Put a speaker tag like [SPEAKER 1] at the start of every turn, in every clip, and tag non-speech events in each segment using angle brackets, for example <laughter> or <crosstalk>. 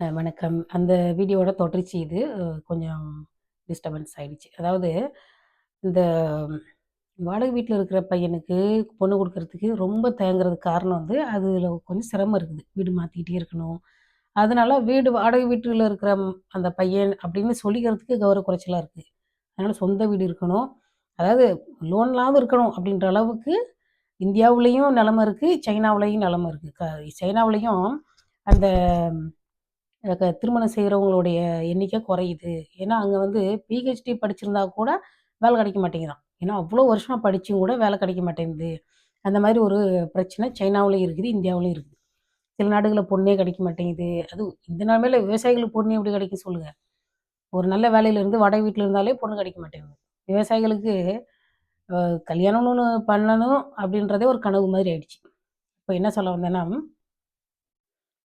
[SPEAKER 1] வணக்கம். அந்த வீடியோவோட தொடர்ச்சி இது. கொஞ்சம் டிஸ்டர்பன்ஸ் ஆகிடுச்சு அதாவது இந்த வாடகை வீட்டில் இருக்கிற பையனுக்கு பொண்ணு கொடுக்கறதுக்கு ரொம்ப தயங்குறதுக்கு காரணம் வந்து, அதில் கொஞ்சம் சிரமம் இருக்குது. வீடு மாற்றிக்கிட்டே இருக்கணும். அதனால வீடு வாடகை வீட்டில் இருக்கிற அந்த பையன் அப்படின்னு சொல்லிக்கிறதுக்கு கௌரவ குறைச்சலாக இருக்குது அதனால் சொந்த வீடு இருக்கணும். அதாவது லோன்லாவது இருக்கணும் அப்படின்ற அளவுக்கு இந்தியாவிலையும் நிலமை இருக்குது சைனாவிலையும் நிலமை இருக்குது க சைனாவிலையும் அந்த திருமணம் செய்கிறவங்களுடைய எண்ணிக்கை குறையுது. ஏன்னா, அங்கே வந்து பிஹெச்டி படிச்சிருந்தா கூட வேலை கிடைக்க மாட்டேங்கிறான் ஏன்னா, அவ்வளோ வருஷமாக படித்தும் கூட வேலை கிடைக்க மாட்டேங்குது. அந்த மாதிரி ஒரு பிரச்சனை சைனாவுலயும் இருக்குது, இந்தியாவிலையும் இருக்குது. சில நாடுகளில் பொண்ணே கிடைக்க மாட்டேங்குது. அதுவும் இந்த நிலைமையில விவசாயிகளுக்கு பொண்ணு எப்படி கிடைக்கும் சொல்லுங்கள் ஒரு நல்ல வேலையிலேருந்து இருந்து வீட்டில் இருந்தாலே பொண்ணு கிடைக்க மாட்டேங்குது. விவசாயிகளுக்கு கல்யாணம்னு பண்ணணும் அப்படின்றதே ஒரு கனவு மாதிரி ஆயிடுச்சு. இப்போ என்ன சொல்ல வந்தேன்னா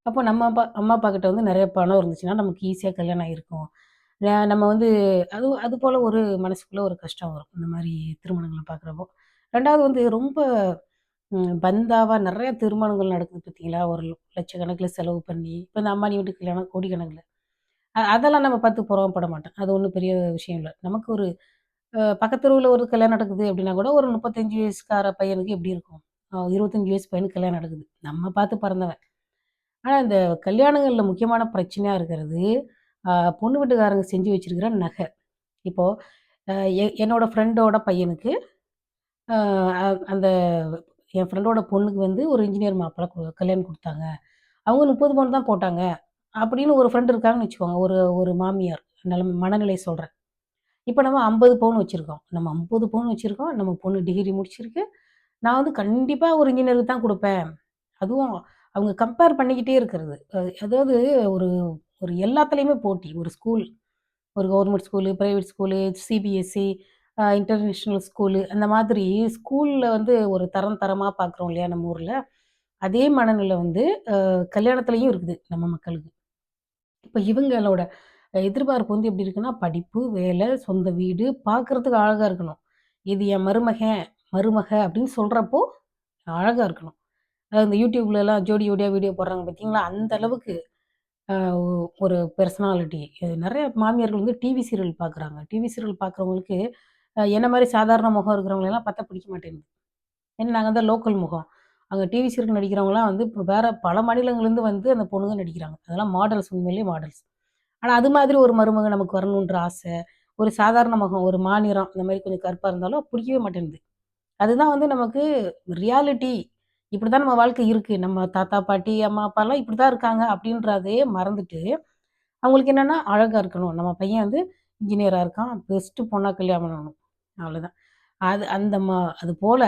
[SPEAKER 1] அப்போ நம்ம அப்பா அம்மா, அப்பா கிட்ட வந்து நிறைய பணம் இருந்துச்சுன்னா, நமக்கு ஈஸியாக கல்யாணம் ஆகிருக்கும் நம்ம வந்து அது போல் ஒரு மனசுக்குள்ளே ஒரு கஷ்டம் வரும். இந்த மாதிரி திருமணங்களை பார்க்குறப்போ. ரெண்டாவது வந்து ரொம்ப பந்தாவாக நிறைய திருமணங்கள் நடக்குது பார்த்தீங்களா? ஒரு லட்சக்கணக்கில் செலவு பண்ணி, இப்போ இந்த அம்மானி வீட்டு கல்யாணம் கோடிக்கணக்கில் அதெல்லாம் நம்ம பார்த்து பொறாமப்பட மாட்டோம். அது ஒன்றும் பெரிய விஷயம் இல்லை நமக்கு ஒரு அ பக்கத்து ஒரு கல்யாணம் நடக்குது அப்படின்னா கூட, ஒரு 35 வயசுக்கார பையனுக்கு எப்படி இருக்கும்? இருபத்தஞ்சி வயசு பையனுக்கு கல்யாணம் நடக்குது. நம்ம பார்த்து பிறந்தவன். ஆனால் இந்த கல்யாணங்களில் முக்கியமான பிரச்சனையாக இருக்கிறது, பொண்ணு வீட்டுக்காரங்க செஞ்சு வச்சுருக்கிற நகை. இப்போது என்னோடய எ ஃப்ரெண்டோட பையனுக்கு, அந்த என் ஃப்ரெண்டோட பொண்ணுக்கு வந்து ஒரு இன்ஜினியர் மாப்பிள்ளை கு கல்யாணம் கொடுத்தாங்க அவங்க 30 பவுன் தான் போட்டாங்க. அப்படின்னு ஒரு ஃப்ரெண்டு இருக்காங்கன்னு வச்சுக்கோங்க. ஒரு ஒரு மாமியார் நெலம மனநிலை சொல்கிறேன் இப்போ நம்ம 50 பவுன் வச்சுருக்கோம் நம்ம 50 பவுன் வச்சுருக்கோம் நம்ம பொண்ணு டிகிரி முடிச்சிருக்கு. நான் வந்து கண்டிப்பாக ஒரு இன்ஜினியருக்கு தான் கொடுப்பேன் அதுவும் அவங்க கம்பேர் பண்ணிக்கிட்டே இருக்கிறது. அதாவது ஒரு ஒரு எல்லாத்துலேயுமே போட்டி. ஒரு ஸ்கூல், ஒரு government school, private school, CBSE international school அந்த மாதிரி ஸ்கூலில் வந்து ஒரு தரம் தரமாக பார்க்குறோம் இல்லையா நம்ம ஊரில் அதே மனநிலை வந்து கல்யாணத்துலேயும் இருக்குது நம்ம மக்களுக்கு. இப்போ இவங்களோட எதிர்பார்ப்பு வந்து எப்படி இருக்குன்னா, படிப்பு, வேலை, சொந்த வீடு, பார்க்குறதுக்கு அழகாக இருக்கணும். இது என் மருமகன், மருமக அப்படின்னு சொல்கிறப்போ அழகாக இருக்கணும். அதாவது இந்த யூடியூப்லலாம் ஜோடி ஜோடியாக வீடியோ போடுறாங்க பார்த்தீங்களா? அந்த அளவுக்கு ஒரு பெர்சனாலிட்டி. நிறைய மாமியார்கள் வந்து டிவி சீரியல் பார்க்குறாங்க. டிவி சீரியல் பார்க்குறவங்களுக்கு என்ன மாதிரி சாதாரண முகம் இருக்கிறவங்களெல்லாம் பார்த்தா பிடிக்க மாட்டேங்குது. ஏன்னா நாங்கள் தான் லோக்கல் முகம். அங்கே டிவி சீரியல் நடிக்கிறவங்களாம் வந்து இப்போ வேறு பல மாநிலங்கள்லேருந்து வந்து அந்த பொண்ணுங்க நடிக்கிறாங்க. அதெல்லாம் மாடல்ஸ் உண்மையிலேயே மாடல்ஸ். ஆனால் அது மாதிரி ஒரு மருமக நமக்கு வரணுன்ற ஆசை. ஒரு சாதாரண முகம், ஒரு மாநிலம் இந்த மாதிரி கொஞ்சம் கருப்பாக இருந்தாலும் பிடிக்கவே மாட்டேங்குது அதுதான் வந்து நமக்கு ரியாலிட்டி. இப்படிதான் நம்ம வாழ்க்கை இருக்கு. நம்ம தாத்தா, பாட்டி, அம்மா, அப்பாலாம் இப்படிதான் இருக்காங்க அப்படின்றதையே மறந்துட்டு, அவங்களுக்கு என்னன்னா அழகா இருக்கணும். நம்ம பையன் வந்து இன்ஜினியரா இருக்கான். பெஸ்ட்டு பொண்ணா கல்யாணம் பண்ணணும். அவ்வளோதான். அது அந்த மா அது போல்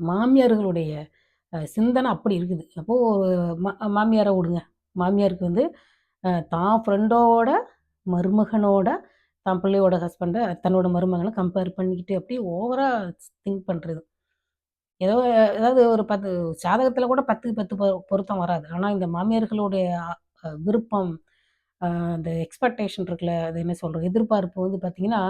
[SPEAKER 1] மாமியார்களுடைய சிந்தனை அப்படி இருக்குது. அப்போ மா மாமியார விடுங்க. மாமியாருக்கு வந்து தான் ஃப்ரெண்டோட மருமகனோட, தான் பிள்ளையோட ஹஸ்பண்டை தன்னோட மருமகனை கம்பேர் பண்ணிக்கிட்டு அப்படியே ஓவரா திங்க் பண்ணுறது ஏதோ ஏதாவது ஒரு பத்து சாதகத்தில் கூட 10க்கு 10 பொ பொருத்தம் வராது. ஆனால் இந்த மாமியார்களுடைய விருப்பம், அந்த எக்ஸ்பெக்டேஷன் இருக்குல்ல, அது என்ன சொல்கிறது எதிர்பார்ப்பு வந்து பார்த்தீங்கன்னா,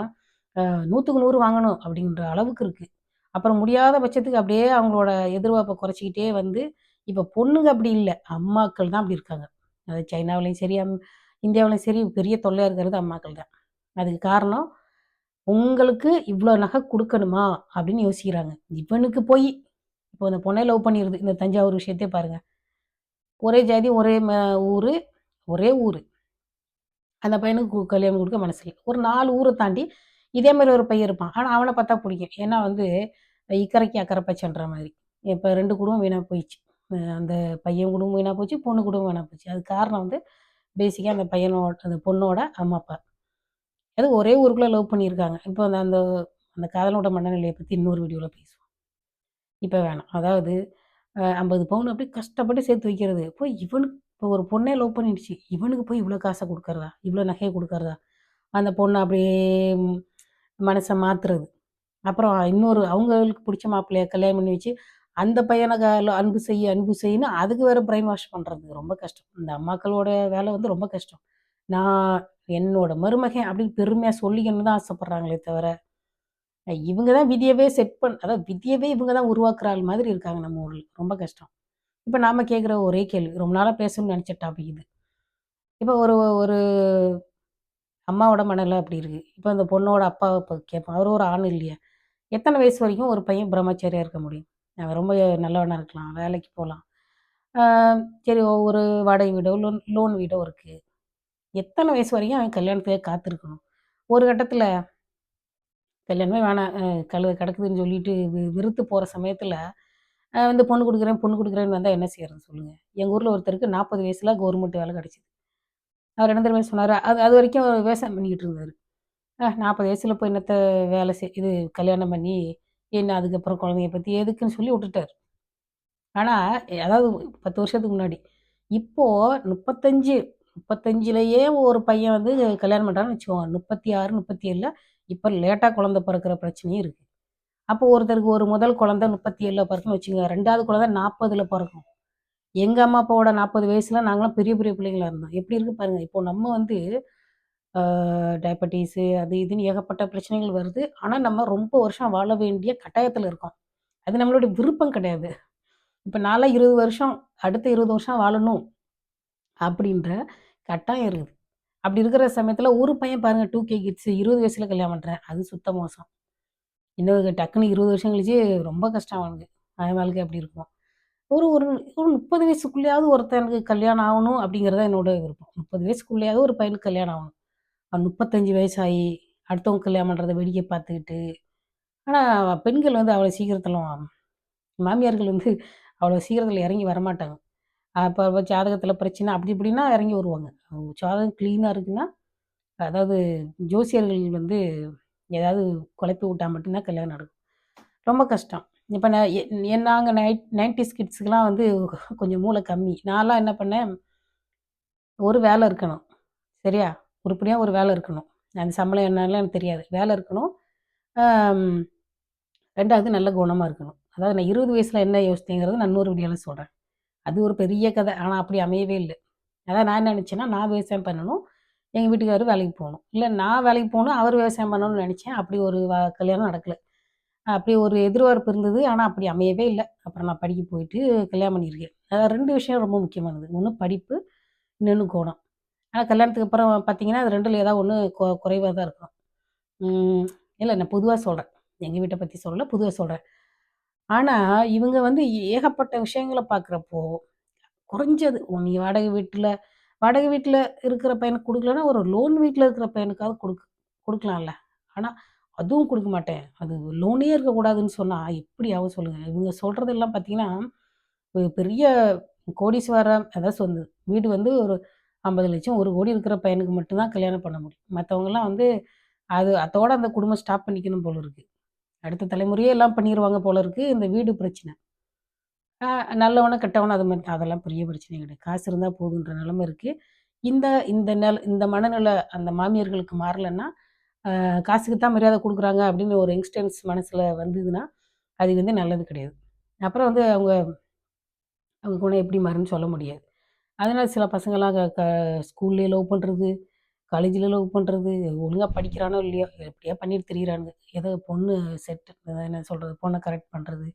[SPEAKER 1] நூற்றுக்கு நூறு வாங்கணும் அப்படின்ற அளவுக்கு இருக்குது அப்புறம் முடியாத பட்சத்துக்கு அப்படியே அவங்களோட எதிர்பார்ப்பை குறைச்சிக்கிட்டே வந்து, இப்போ பொண்ணுங்க அப்படி இல்லை அம்மாக்கள் தான் அப்படி இருக்காங்க. அது சைனாவிலையும் சரி, அம் இந்தியாவிலையும் சரி பெரிய தொல்லையாக இருக்கிறது அம்மாக்கள் தான். அதுக்கு காரணம், உங்களுக்கு இவ்வளோ நகை கொடுக்கணுமா அப்படின்னு யோசிக்கிறாங்க. இவனுக்கு போய் இப்போ அந்த பொண்ணை லவ் பண்ணிடுது இந்த தஞ்சாவூர் விஷயத்தே பாருங்க. ஒரே ஜாதி, ஒரே ம ஒரே ஊர் அந்த பையனுக்கு கல்யாணம் கொடுக்க மனசில் ஒரு நாலு ஊரை தாண்டி இதே மாதிரி ஒரு பையன் இருப்பான். ஆனால் அவனை பார்த்தா பிடிக்கும் ஏன்னா வந்து இக்கரைக்கு அக்கறை பச்சைன்ற மாதிரி இப்போ ரெண்டு குடும்பம் வீணாக போயிடுச்சு. அந்த பையன் குடும்பம் வீணாக போச்சு, பொண்ணு குடும்பம் வீணாக போச்சு. அதுக்கு காரணம் வந்து பேசிக்காக அந்த பையனோட அந்த பொண்ணோட அம்மா, அப்பா. அது ஒரே ஊருக்குள்ளே லவ் பண்ணியிருக்காங்க. இப்போ அந்த அந்த அந்த காதலோட மனநிலையை பற்றி இன்னொரு வீடியோவில் பேசுவோம். இப்போ வேணாம். அதாவது ஐம்பது பவுன் அப்படியே கஷ்டப்பட்டு சேர்த்து வைக்கிறது. போய் இவனுக்கு இப்போ ஒரு பொண்ணே லவ் பண்ணிடுச்சு. இவனுக்கு போய் இவ்வளோ காசை கொடுக்குறதா இவ்வளோ நகையை கொடுக்குறதா அந்த பொண்ணை அப்படியே மனசை மாற்றுறது அப்புறம் இன்னொரு அவங்களுக்கு பிடிச்ச மாப்பிள்ளைய கல்யாணம் பண்ணி வச்சு, அந்த பையனை அன்பு செய்ய அன்பு செய்யணும் அதுக்கு வேறு பிரைன் வாஷ் பண்ணுறது ரொம்ப கஷ்டம். இந்த அம்மாக்களோட வேலை வந்து ரொம்ப கஷ்டம். நான் என்னோட மருமகன் அப்படின்னு பெருமையாக சொல்லிக்கணும்னு தான் ஆசைப்படுறாங்களே தவிர, இவங்க தான் விதியவே செட் பண் அதாவது விதியவே இவங்க தான் உருவாக்குற ஆள் மாதிரி இருக்காங்க நம்ம ஊரில் ரொம்ப கஷ்டம். இப்போ நாம் கேட்குற ஒரே கேள்வி. ரொம்ப நாளாக பேசணும்னு நினச்சிட்டா டாபிக் இது. இப்போ ஒரு ஒரு அம்மாவோட மனநிலை அப்படி இருக்குது இப்போ அந்த பொண்ணோட அப்பாவை இப்போ கேட்போம். அவர் ஒரு ஆண் இல்லையா? எத்தனை வயசு வரைக்கும் ஒரு பையன் பிரம்மச்சரியாக இருக்க முடியும்? அவன் ரொம்ப நல்லவனாக இருக்கலாம், வேலைக்கு போகலாம் சரி ஒரு வாடகை வீடோ, லோன் லோன் வீடோ இருக்குது எத்தனை வயசு வரைக்கும் அவன் கல்யாணத்துக்காக காத்திருக்கணும்? ஒரு கட்டத்தில் கல்யாணமே வேணாம் கழு கிடக்குதுன்னு சொல்லிட்டு விருத்து வெறுத்து சமயத்தில் வந்து பொண்ணு கொடுக்குறேன் பொண்ணு கொடுக்குறேன்னு வந்தால் என்ன செய்யறதுன்னு சொல்லுங்கள் எங்கள் ஊரில் ஒருத்தருக்கு நாற்பது வயசில் கவர்மெண்ட் வேலை கிடச்சிது அவர் என்ன மாதிரி சொன்னார் அது அதுவரைக்கும் அவர் விவசாயம் பண்ணிக்கிட்டு இருந்தார் நாற்பது வயசில் போய் என்னத்த வேலை செய் இது கல்யாணம் பண்ணி, என்ன அதுக்கப்புறம் குழந்தைய பற்றி எதுக்குன்னு சொல்லி விட்டுட்டாரு. ஆனால் அதாவது 10 வருஷத்துக்கு முன்னாடி. இப்போது முப்பத்தஞ்சு 35லயே ஒரு பையன் வந்து கல்யாணம் பண்ணுறான்னு வச்சுக்கோங்க. முப்பத்தி ஆறு முப்பத்தி ஏழில் இப்போ லேட்டாக குழந்த பிறக்கிற பிரச்சனையும் இருக்குது அப்போ ஒருத்தருக்கு ஒரு முதல் குழந்த முப்பத்தி ஏழில் பிறக்குன்னு வச்சுக்கங்க. 2வது குழந்தை 40ல பிறக்கும். எங்கள் அம்மா அப்பாவோட 40 வயசுல நாங்களாம் பெரிய பெரிய பிள்ளைங்களா இருந்தோம். எப்படி இருக்குது பாருங்கள் இப்போ நம்ம வந்து ஆ டயபெட்டிஸு அது இதுன்னு ஏகப்பட்ட பிரச்சனைகள் வருது. ஆனால் நம்ம ரொம்ப வருஷம் வாழ வேண்டிய கட்டாயத்தில் இருக்கோம். அது நம்மளுடைய விருப்பம் கிடையாது. இப்போ நாளாக இருபது வருஷம், அடுத்த 20 வருஷம் வாழணும் அப்படின்ற கட்டாயம் இருக்குது. அப்படி இருக்கிற சமயத்தில் ஒரு பையன் பாருங்க 2கே கிட்ஸ் இருபது வயசில் கல்யாணம் பண்ணுறேன் அது சுத்த மோசம். இன்னும் டக்குன்னு இருபது வருஷம் கழிச்சு ரொம்ப கஷ்டம் அவனுக்கு. அவன் வாழ்க்கை அப்படி இருக்கும். ஒரு ஒரு ஒரு 30 வயசுக்குள்ளேயாவது ஒருத்தனுக்கு கல்யாணம் ஆகணும் அப்படிங்கிறது தான் என்னோட விருப்பம். 30 வயசுக்குள்ளேயாவது ஒரு பையனுக்கு கல்யாணம் ஆகணும். அவன் 35 வயசாகி அடுத்தவங்க கல்யாணம் பண்ணுறதை வேடிக்கை பார்த்துக்கிட்டு ஆனால் பெண்கள் வந்து அவ்வளோ சீக்கிரத்தில் மாமியார்கள் வந்து அவ்வளோ சீக்கிரத்தில் இறங்கி வரமாட்டாங்க. அப்போ ஜாதகத்தில் பிரச்சனை அப்படி இப்படின்னா இறங்கி வருவாங்க. ஜாதகம் க்ளீனாக இருக்குன்னா, அதாவது ஜோசியர்கள் வந்து ஏதாவது குழப்பி விட்டா மட்டும்தான் கல்யாணம் நடக்கும். ரொம்ப கஷ்டம். இப்போ நான் என் நாங்கள் நைட் 90ஸ் கிட்ஸ்க்குலாம் வந்து கொஞ்சம் மூளை கம்மி. நான்லாம் என்ன பண்ணேன் ஒரு வேலை இருக்கணும். சரியா? உருப்படியாக ஒரு வேலை இருக்கணும். அந்த சம்பளம் என்னலாம் எனக்கு தெரியாது. வேலை இருக்கணும். ரெண்டாவது நல்ல குணமாக இருக்கணும். அதாவது நான் இருபது வயசில் என்ன யோசித்தேங்கிறத நான் இன்னொரு வீடியோவில் சொல்கிறேன் அது ஒரு பெரிய கதை. ஆனால் அப்படி அமையவே இல்லை அதான் நான் என்ன நினச்சேன்னா, நான் விவசாயம் பண்ணணும். எங்கள் வீட்டுக்காரர் வேலைக்கு போகணும். இல்லை நான் வேலைக்கு போகணும், அவர் விவசாயம் பண்ணணும்னு நினச்சேன். அப்படி ஒரு கல்யாணம் நடக்கலை அப்படி ஒரு எதிர்பார்ப்பு இருந்தது. ஆனால் அப்படி அமையவே இல்லை அப்புறம் நான் படிக்க போயிட்டு கல்யாணம் பண்ணியிருக்கேன். அதாவது ரெண்டு விஷயம் ரொம்ப முக்கியமானது. ஒன்று படிப்பு, இன்னொன்று கோணம் ஆனால் கல்யாணத்துக்கு அப்புறம் பார்த்தீங்கன்னா, அது ரெண்டில் ஏதாவது ஒன்று கொ குறைவாக தான் இருக்கும். இல்லை நான் பொதுவாக சொல்கிறேன் எங்கள் வீட்டை பற்றி சொல்லலை பொதுவாக சொல்கிறேன் ஆனா இவங்க வந்து ஏகப்பட்ட விஷயங்கள பார்க்குறப்போ, குறைஞ்சது நீ வாடகை வீட்ல வாடகை வீட்ல இருக்கிற பையனுக்கு குடுக்கலன்னா, ஒரு லோன் வீட்ல இருக்கிற பையனுக்காவது குடுக் குடுக்கலாம்ல. ஆனா அதுவும் குடுக்க மாட்டேன். அது லோனே இருக்கக்கூடாதுன்னு சொன்னா எப்படி ஆகும் சொல்லுங்க? இவங்க சொல்றதெல்லாம் பார்த்தீங்கன்னா, ஒரு பெரிய கோடீஸ்வரன் அதான் சொன்னது. வீடு வந்து ஒரு 50,00,000 1,00,00,000 இருக்கிற பையனுக்கு மட்டும் தான் கல்யாணம் பண்ண முடியும். மத்தவங்கலாம் வந்து அது அதோட அந்த குடும்பம் ஸ்டாப் பண்ணிக்கணும் போல இருக்கு. அடுத்த தலைமுறையே எல்லாம் பண்ணிடுவாங்க போல இருக்கு. இந்த வீடு பிரச்சனை. ஆ கெட்டவனும் அது மாரி அதெல்லாம் பெரிய பிரச்சனை கிடையாது. காசு இருந்தால் போதுன்ற நிலமை இருக்குது இந்த இந்த நில இந்த மனநிலை அந்த மாமியர்களுக்கு மாறலைன்னா காசுக்கு தான் மரியாதை கொடுக்குறாங்க அப்படின்னு ஒரு யங்ஸ்டர்ஸ் மனசில் வந்ததுன்னா, அது வந்து நல்லது கிடையாது. அப்புறம் வந்து அவங்க அவங்க குணம் எப்படி மாறுன்னு சொல்ல முடியாது. அதனால் சில பசங்களாம் க ஸ்கூல்லேயே லவ் பண்ணுறது காலேஜ்ல லவ் பண்ணுறது ஒழுங்காக படிக்கிறானோ இல்லையோ, எப்படியோ பண்ணிட்டு திரியிறானுங்க. ஏதோ பொண்ணு செட் என்ன சொல்கிறது பொண்ணை கரெக்ட் பண்ணுறது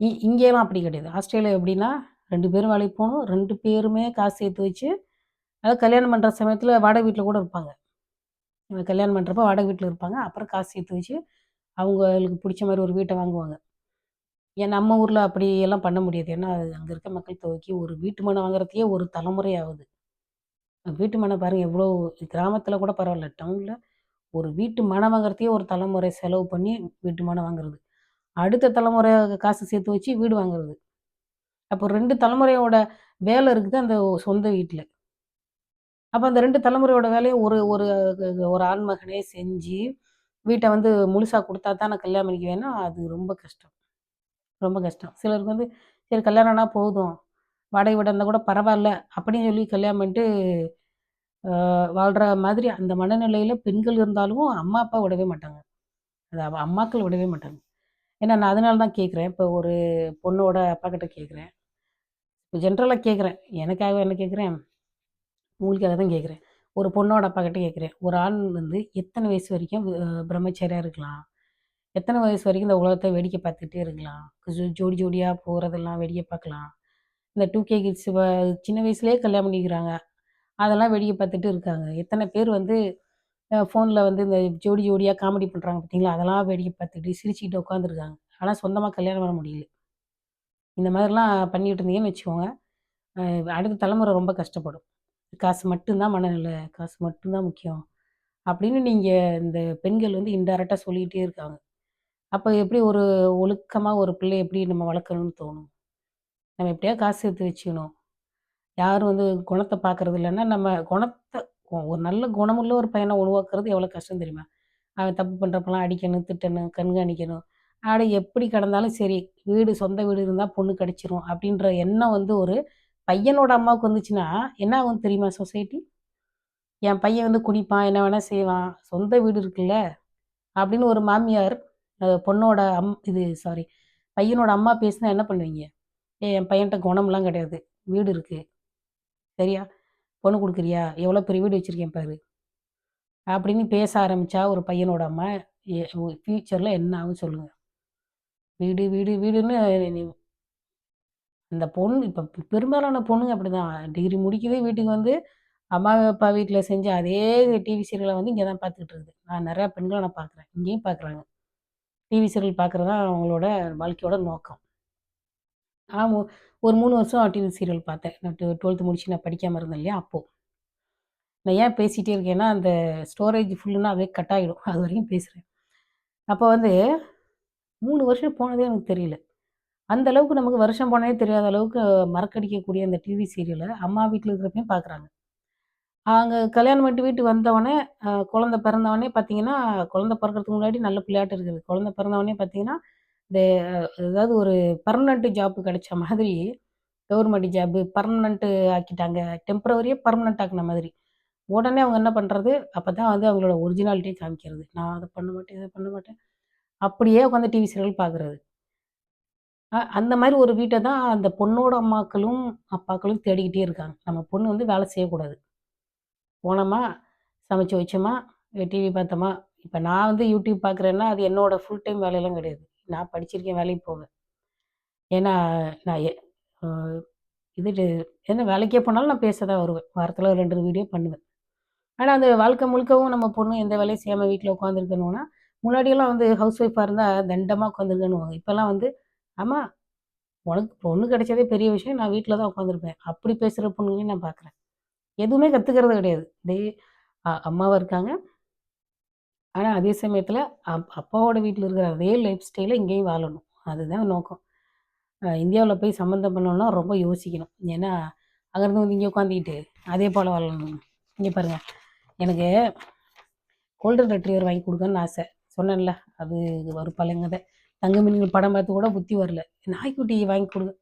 [SPEAKER 1] இ இங்கேலாம் அப்படி கிடையாது. ஆஸ்திரேலியா எப்படின்னா, ரெண்டு பேரும் வேலைக்கு போகணும் ரெண்டு பேருமே காசு சேர்த்து வச்சு, அதாவது கல்யாணம் பண்ணுற சமயத்தில் வாடகை வீட்டில் கூட இருப்பாங்க. கல்யாணம் பண்ணுறப்ப வாடகை வீட்டில் இருப்பாங்க. அப்புறம் காசு சேர்த்து வச்சு, அவங்களுக்கு பிடிச்ச மாதிரி ஒரு வீட்டை வாங்குவாங்க. ஏன் நம்ம ஊரில் அப்படியெல்லாம் பண்ண முடியாது. ஏன்னா, அங்கே இருக்க மக்கள் தொகைக்கு ஒரு வீட்டு மனை வாங்குறதுக்கே ஒரு தலைமுறை ஆகுது. வீட்டு மனை பாருங்கள் எவ்வளோ கிராமத்தில் கூட பரவாயில்ல. டவுனில் ஒரு வீட்டு மனை வாங்குறதையே ஒரு தலைமுறை செலவு பண்ணி வீட்டு மனை வாங்குறது. அடுத்த தலைமுறை காசு சேர்த்து வச்சு வீடு வாங்குறது. அப்போ ரெண்டு தலைமுறையோட வேலை இருக்குது அந்த சொந்த வீட்டில் அப்போ அந்த ரெண்டு தலைமுறையோட வேலையை ஒரு ஒரு ஒரு ஆண்மகனே செஞ்சு, வீட்டை வந்து முழுசாக கொடுத்தா தான் நான் கல்யாணம் பண்ணிக்குவேன்னா, அது ரொம்ப கஷ்டம். ரொம்ப கஷ்டம். சிலருக்கு வந்து சரி கல்யாணம்னா போதும். வாடகை வீடா இருந்தால் கூட பரவாயில்ல அப்படின்னு சொல்லி கல்யாணம் பண்ணிட்டு வாழ்கிற மாதிரி அந்த மனநிலையில் பெண்கள் இருந்தாலும், அம்மா, அப்பா விடவே மாட்டாங்க. அது அம்மாக்கள் விடவே மாட்டாங்க. ஏன்னா நான் அதனால தான் கேட்குறேன். இப்போ ஒரு பொண்ணோட அப்பாகிட்ட கேட்குறேன். இப்போ ஜென்ரலாக கேட்குறேன். எனக்காக என்ன கேட்குறேன், உங்களுக்காக தான் கேட்குறேன். ஒரு பொண்ணோட அப்பாகிட்ட கேட்குறேன். ஒரு ஆண் வந்து எத்தனை வயசு வரைக்கும் பிரம்மச்சரியாக இருக்கலாம்? எத்தனை வயசு வரைக்கும் இந்த உலகத்தை வேடிக்கை பார்த்துக்கிட்டே இருக்கலாம்? ஜோ ஜோடி ஜோடியாக போகிறதெல்லாம் வேடிக்கை பார்க்கலாம். இந்த டூ கே கிட்ஸ் வ சின்ன வயசுலேயே கல்யாணம் பண்ணிக்கிறாங்க. அதெல்லாம் வேடிக்கை பார்த்துட்டு இருக்காங்க. எத்தனை பேர் வந்து ஃபோனில் வந்து இந்த ஜோடி ஜோடியாக காமெடி பண்ணுறாங்க பார்த்தீங்களா அதெல்லாம் வேடிக்கை பார்த்துட்டு சிரிச்சுக்கிட்டு உட்காந்துருக்காங்க ஆனால் சொந்தமாக கல்யாணம் பண்ண முடியல. இந்த மாதிரிலாம் பண்ணிகிட்டு இருந்தீங்கன்னு வச்சுக்கோங்க. அடுத்த தலைமுறை ரொம்ப கஷ்டப்படும். காசு மட்டும்தான் மனநிலை காசு மட்டும்தான் முக்கியம். அப்படின்னு நீங்கள் இந்த பெண்கள் வந்து இன்டைரக்டாக சொல்லிக்கிட்டே இருக்காங்க. அப்போ எப்படி ஒரு ஒழுக்கமாக ஒரு பிள்ளை எப்படி நம்ம வளர்க்கணும்னு தோணும்? நம்ம எப்படியா காசு சேர்த்து வச்சுக்கணும். யாரும் வந்து குணத்தை பார்க்கறது இல்லைன்னா நம்ம குணத்தை ஒரு நல்ல குணமுள்ள ஒரு பையனை உருவாக்குறது எவ்வளோ கஷ்டம் தெரியுமா? அவன் தப்பு பண்ணுறப்பெல்லாம் அடிக்கணும் திட்டணும் கண்காணிக்கணும். ஆட எப்படி கிடந்தாலும் சரி வீடு சொந்த வீடு இருந்தால் பொண்ணு கிடச்சிரும் அப்படின்ற எண்ணம் வந்து ஒரு பையனோட அம்மாவுக்கு வந்துச்சுன்னா என்ன ஆகும் தெரியுமா சொசைட்டி? என் பையன் வந்து குடிப்பான் என்ன வேணால் செய்வான் சொந்த வீடு இருக்குல்ல அப்படின்னு ஒரு மாமியார் பொண்ணோட அம் இது சாரி பையனோட அம்மா பேசினா என்ன பண்ணுவீங்க? என் பையன்கிட்ட குணம்லாம் கிடையாது. வீடு இருக்குது சரியா? பொண்ணு கொடுக்குறியா? எவ்வளோ பெரிய வீடு வச்சுருக்கேன் பாரு. அப்படின்னு பேச ஆரம்பித்தா ஒரு பையனோட அம்மா ஃப்யூச்சரில் என்ன ஆகும் சொல்லுங்கள் வீடு வீடு வீடுன்னு அந்த பொண்ணு இப்போ பெரும்பாலான பொண்ணுங்க அப்படி தான் டிகிரி முடிக்கவே வீட்டுக்கு வந்து அம்மா அப்பா வீட்டில் செஞ்ச அதே டிவி சீரியலை வந்து இங்கே தான் பார்த்துக்கிட்டு இருக்குது. நான் நிறையா பெண்களை நான் பார்க்குறேன். இங்கேயும் பார்க்குறாங்க. டிவி சீரியல் பார்க்குறது தான் அவங்களோட வாழ்க்கையோட நோக்கம். ஆமாம் ஒரு மூணு வருஷம் டிவி சீரியல் பார்த்தேன். நான் டுவெல்த்து முடிச்சு நான் படிக்காமல் இருந்தேன் இல்லையா? அப்போது நான் ஏன் பேசிகிட்டே இருக்கேன்னா அந்த ஸ்டோரேஜ் ஃபுல்லுன்னா அதே கட் ஆகிடும் அது வரைக்கும் பேசுகிறேன் அப்போ வந்து மூணு வருஷம் போனதே எனக்கு தெரியல. அந்த அளவுக்கு நமக்கு வருஷம் போனதே தெரியாத அளவுக்கு மறக்கடிக்கக்கூடிய அந்த டிவி சீரியலை அம்மா வீட்டில் இருக்கிறப்பையும் பார்க்குறாங்க அங்கே கல்யாணம் பண்ணிட்டு வீட்டு வந்தவொடனே குழந்த பிறந்தவொடனே பார்த்தீங்கன்னா குழந்த பிறக்கிறதுக்கு முன்னாடி நல்ல பிள்ளையாட்டு இருக்குது. குழந்த பிறந்தவொடனே பார்த்தீங்கன்னா இந்த ஏதாவது ஒரு பர்மனெண்ட்டு ஜாப் கிடைச்ச மாதிரி கவர்மெண்ட் ஜாப்பு பர்மனெண்ட்டு ஆக்கிட்டாங்க. டெம்பரவரியாக பர்மனெண்ட் ஆக்கின மாதிரி. உடனே அவங்க என்ன பண்ணுறது அப்போ தான் வந்து அவங்களோட ஒரிஜினாலிட்டியை காமிக்கிறது. நான் அதை பண்ண மாட்டேன் இதை பண்ண மாட்டேன். அப்படியே உட்காந்து டிவி சீரியல் பார்க்குறது. அந்த மாதிரி ஒரு வீட்டை தான் அந்த பொண்ணோட அம்மாக்களும் அப்பாக்களும் தேடிக்கிட்டே இருக்காங்க. நம்ம பொண்ணு வந்து வேலை செய்யக்கூடாது. போனோமா சமைச்சு வச்சோமா டிவி பார்த்தோமா? இப்போ நான் வந்து யூடியூப் பார்க்குறேன்னா அது என்னோட ஃபுல் டைம் வேலையெல்லாம் கிடையாது. நான் படிச்சிருக்கேன் வேலைக்கு போவேன். ஏன்னா நான் இது என்ன வேலைக்கே போனாலும் நான் பேச தான் வருவேன். வாரத்தில் ஒரு ரெண்டு வீடியோ பண்ணுவேன். ஆனால் அந்த வாழ்க்கை முழுக்கவும் நம்ம பொண்ணு எந்த வேலையும் செய்யாமல் வீட்டில் உட்காந்துருக்கணும்னா முன்னாடியெல்லாம் வந்து ஹவுஸ் ஒய்ஃபாக இருந்தால் தண்டமாக உட்காந்துருக்கணும் இப்போல்லாம் வந்து ஆமாம் உனக்கு பொண்ணு கிடைச்சதே பெரிய விஷயம். நான் வீட்டில் தான் உட்காந்துருப்பேன் அப்படி பேசுகிற பொண்ணுங்களையும் நான் பார்க்குறேன் எதுவுமே கற்றுக்கிறது கிடையாது. டே அம்மாவாக இருக்காங்க. ஆனால் அதே சமயத்தில் அப் அப்பாவோட வீட்டில் இருக்கிற அதே லைஃப் ஸ்டைலை இங்கேயும் வாழணும். அதுதான் நோக்கம். இந்தியாவில் போய் சம்மந்தம் பண்ணணும்னா ரொம்ப யோசிக்கணும். ஏன்னா அங்கேருந்து வந்து இங்கே உட்காந்துக்கிட்டு அதே போல் வாழணும். இங்கே பாருங்கள் எனக்கு கோல்டன் ரெட்ரீவர் வாங்கி கொடுக்கணும்னு ஆசை. சொன்னேன்ல அது ஒரு பழங்கதை தங்க மீன்கள் படம் பார்த்து கூட புத்தி வரல. நாய்க்குட்டி வாங்கி கொடுங்க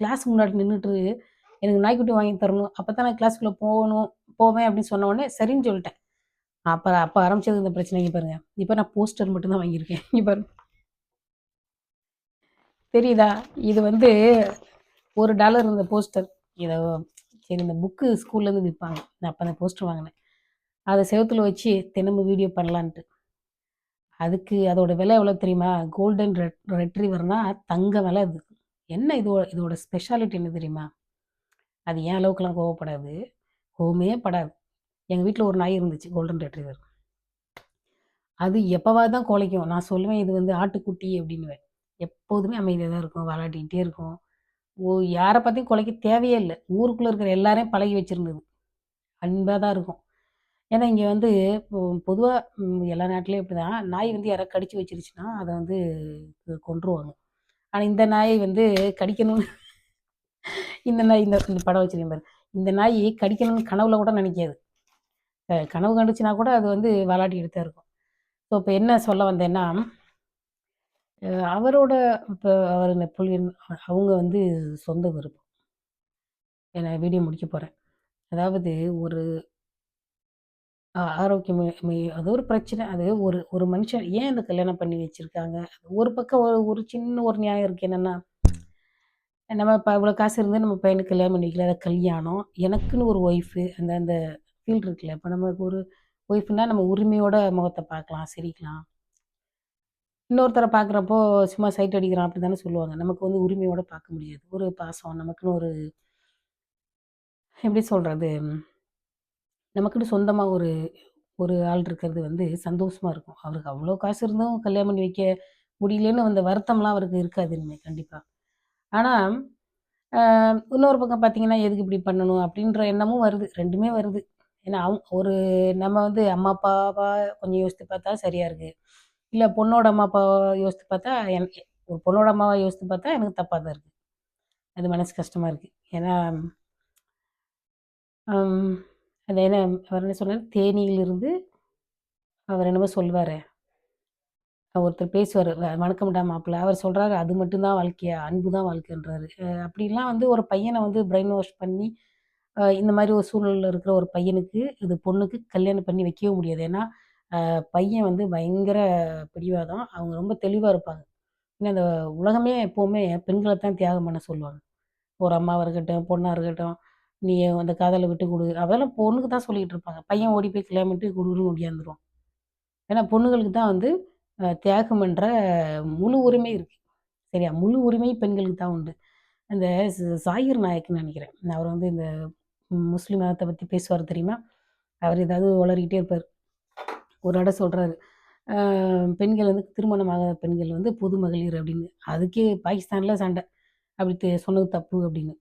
[SPEAKER 1] கிளாஸ் முன்னாடி நின்றுட்டு எனக்கு நாய்க்குட்டி வாங்கி தரணும். அப்போ தான் நான் கிளாஸ்க்குள்ளே போகணும் போவேன் அப்படின்னு சொன்ன உடனே சரின்னு சொல்லிட்டேன். அப்போ அப்போ ஆரம்பிச்சது இந்த பிரச்சனைங்க பாருங்க. இப்போ நான் போஸ்டர் மட்டும்தான் வாங்கியிருக்கேன். இங்கே பாருங்க. தெரியுதா? இது வந்து ஒரு டாலர் இந்த போஸ்டர் இதை சரி இந்த புக்கு ஸ்கூல்லேருந்து விற்பாங்க நான் அப்போ அந்த போஸ்டர் வாங்கினேன். அதை செவத்தில் வச்சு தினமும் வீடியோ பண்ணலான்ட்டு. அதுக்கு அதோட விலை எவ்வளோ தெரியுமா? கோல்டன் ரெட் ரெட்ரிவர்னால் தங்க விலை அது. என்ன இதோட இதோட ஸ்பெஷாலிட்டி என்ன தெரியுமா? அது ஏன் அளவுக்குலாம் கோவப்படாது? கோவமே படாது. எங்கள் வீட்டில் ஒரு நாய் இருந்துச்சு கோல்டன் ரெட்ரீவர் அது எப்போவா தான் குலைக்கும். நான் சொல்லுவேன் இது வந்து ஆட்டுக்குட்டி அப்படின்னுவேன். எப்போதுமே அமைதியாக தான் இருக்கும் விளையாடிக்கிட்டே இருக்கும். ஓ யாரை பார்த்தையும் குலைக்க தேவையே இல்லை. ஊருக்குள்ளே இருக்கிற எல்லாரையும் பழகி வச்சுருந்தது. அன்பாக தான் இருக்கும். ஏன்னா இங்கே வந்து பொதுவாக எல்லா நாட்டிலையும் இப்படி தான் நாய் வந்து யாராவது கடிச்சு வச்சிருச்சுன்னா அதை வந்து கொன்றுவாங்க. ஆனால் இந்த நாயை வந்து கடிக்கணும்னு <laughs> இந்த நாய் இந்த படம் வச்சிருக்கேன் பாரு. இந்த நாய் கடிக்கணும்னு கனவுல கூட நினைக்காது கனவு கண்டுச்சுன்னா கூட அது வந்து விளாடிக்கிட்டு தான் இருக்கும். ஸோ இப்போ என்ன சொல்ல வந்தேன்னா அவரோட இப்போ அவர் நெப்போலியன் அவங்க வந்து சொந்த விருப்பம். என்னை வீடியோ முடிக்க போகிறேன் அதாவது ஒரு ஆரோக்கியம் அது ஒரு பிரச்சனை. அது ஒரு ஒரு மனுஷன் ஏன் இந்த கல்யாணம் பண்ணி வச்சுருக்காங்க? ஒரு பக்கம் ஒரு ஒரு சின்ன ஒரு நியாயம் இருக்குது என்னென்னா நம்ம இப்போ இவ்வளோ காசு இருந்து நம்ம பையனுக்கு கல்யாணம் பண்ணி வைக்கல. அது கல்யாணம். எனக்குன்னு ஒரு ஒய்ஃபு அந்த அந்த ஃபீல் இருக்குல்ல இப்போ நமக்கு ஒரு ஒய்ஃப்னா நம்ம உரிமையோட முகத்தை பார்க்கலாம் சிரிக்கலாம் இன்னொருத்தரை பார்க்குறப்போ சும்மா சைட் அடிக்கிறான் அப்படி தானே சொல்லுவாங்க நமக்கு வந்து உரிமையோட பார்க்க முடியாது ஒரு பாசம் நமக்குன்னு ஒரு எப்படி சொல்கிறது நமக்குன்னு சொந்தமாக ஒரு ஒரு ஆள் இருக்கிறது வந்து சந்தோஷமாக இருக்கும். அவருக்கு அவ்வளோ காசு இருந்தும் கல்யாணம் பண்ணி வைக்க முடியலன்னு அந்த வருத்தம்லாம் அவருக்கு இருக்காது இனிமே கண்டிப்பாக ஆனால் இன்னொரு பக்கம் பார்த்தீங்கன்னா, எதுக்கு இப்படி பண்ணணும்? அப்படின்ற எண்ணமும் வருது. ரெண்டுமே வருது. ஏன்னா, அவங்க ஒரு நம்ம வந்து அம்மா, அப்பாவா கொஞ்சம் யோசித்து பார்த்தா சரியா இருக்கு. இல்ல பொண்ணோட அம்மா, அப்பாவை யோசித்து பார்த்தா எனக்கு ஒரு பொண்ணோட அம்மாவை யோசித்து பார்த்தா எனக்கு தப்பா தான் இருக்கு. அது மனசு கஷ்டமா இருக்கு. ஏன்னா, அது என்ன அவர் என்ன சொன்னார் தேனியிலிருந்து அவர் என்னமோ சொல்லுவார் ஒருத்தர் பேசுவார் வ "வணக்கம்டா மாப்பிள." அவர் சொல்கிறாரு "அது மட்டும் தான் வாழ்க்கையா? அன்பு தான் வாழ்க்கைன்றாரு." அப்படிலாம் வந்து ஒரு பையனை வந்து பிரெயின் வாஷ் பண்ணி, இந்த மாதிரி ஒரு சூழலில் இருக்கிற ஒரு பையனுக்கு, இது பொண்ணுக்கு கல்யாணம் பண்ணி வைக்கவே முடியாது. ஏன்னா, பையன் வந்து பயங்கர பிடிவாதம். அவங்க ரொம்ப தெளிவாக இருப்பாங்க. ஏன்னா, இந்த உலகமே எப்போவுமே பெண்களை தான் தியாகம் பண்ண சொல்லுவாங்க. ஒரு அம்மாவாக இருக்கட்டும், பொண்ணாக இருக்கட்டும், "நீ அந்த காதலை விட்டு கொடு அதெல்லாம் பொண்ணுக்கு தான் சொல்லிக்கிட்டு இருப்பாங்க. பையன் ஓடி போய் கல்யாணம் பண்ணிட்டு குடுகுடுன்னு ஒடியாந்துருவான். ஏன்னா, பொண்ணுங்களுக்கு தான் வந்து தியாகம் பண்ணுற முழு உரிமை இருக்குது சரியா? முழு உரிமை பெண்களுக்கு தான் உண்டு. அந்த ஸ் நாயக்னு நினைக்கிறேன் அவர் வந்து இந்த முஸ்லீம் மதத்தை பற்றி பேசுவார் தெரியுமா? அவர் ஏதாவது உளறிக்கிட்டே இருப்பார் ஒரு இடம் சொல்கிறாரு பெண்கள் வந்து திருமணம் ஆகாத பெண்கள் வந்து பொது மகளிர் அப்படின்னு. அதுக்கே பாகிஸ்தானில் சண்டை. அப்படி சொன்னது தப்பு அப்படின்னு.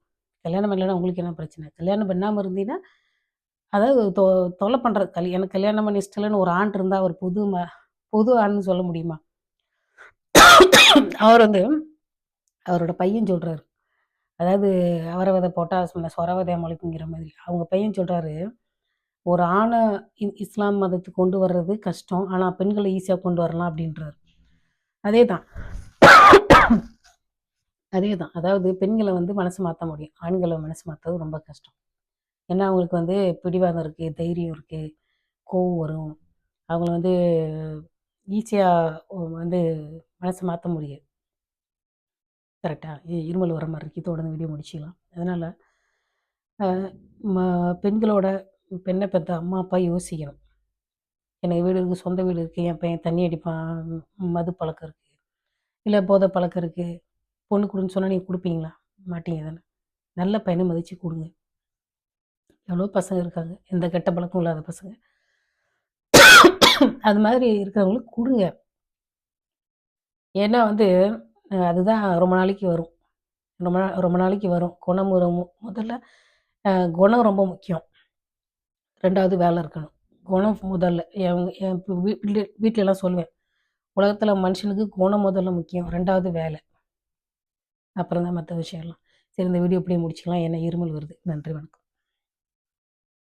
[SPEAKER 1] கல்யாணம் பண்ணலன்னா உங்களுக்கு என்ன பிரச்சனை? கல்யாணம் பண்ணாமல் இருந்தீன்னா, அதாவது தொ தொலை பண்ணுற கல் எனக்கு கல்யாணம் பண்ணி இஷ்டம் ஒரு ஆண் இருந்தால் அவர் பொது ம பொது ஆண்னு சொல்ல முடியுமா? அவர் வந்து அவரோட பையன் சொல்கிறாரு அதாவது அவரவதை போட்டால் போட்டா சொன்ன சொர முளைக்குங்கிற மாதிரி. அவங்க பையன் சொல்கிறாரு "ஒரு ஆணை இ இஸ்லாம் மதத்துக்கு கொண்டு வர்றது கஷ்டம். ஆனால் பெண்களை ஈஸியாக கொண்டு வரலாம்" அப்படின்றாரு. அதே தான் அதாவது பெண்களை வந்து மனசு மாற்ற முடியும். ஆண்களை மனசு மாற்றது ரொம்ப கஷ்டம். ஏன்னா, அவங்களுக்கு வந்து பிடிவாதம் இருக்குது தைரியம் இருக்குது கோவம் வரும். அவங்கள வந்து ஈஸியாக வந்து மனசை மாற்ற முடியாது. கரெக்டாக இருமல் வர மாதிரி இருக்கு. இதோட வீடியோ முடிச்சிக்கலாம் அதனால் ம பெண்களோட பெண்ணை பெத்த அம்மா, அப்பா யோசிக்கணும். எனக்கு வீடு இருக்குது சொந்த வீடு இருக்குது என் பையன் தண்ணி அடிப்பான், மது பழக்கம் இருக்குது இல்லை போதை பழக்கம் இருக்குது பொண்ணு கொடுன்னு சொன்னால் நீங்கள் கொடுப்பீங்களா மாட்டீங்க தானே! நல்ல பையனை மதித்து கொடுங்க எவ்வளோ பசங்க இருக்காங்க. எந்த கெட்ட பழக்கம் இல்லாத பசங்க. அது மாதிரி இருக்கிறவங்களுக்கு கொடுங்க ஏன்னா வந்து, அதுதான் ரொம்ப நாளைக்கு வரும். ரொம்ப நாள் ரொம்ப நாளைக்கு வரும். குணம் ஒரு முதல்ல குணம் ரொம்ப முக்கியம். ரெண்டாவது வேலை இருக்கணும். குணம் முதல்ல. என் என் வீட்டிலலாம் சொல்லுவேன். உலகத்தில் மனுஷனுக்கு குணம் முதல்ல முக்கியம். ரெண்டாவது வேலை. அப்புறம் தான் மற்ற விஷயம்லாம். சரி இந்த வீடியோ இப்படியே முடிச்சுக்கலாம். என்ன இருமல் வருது. நன்றி, வணக்கம்.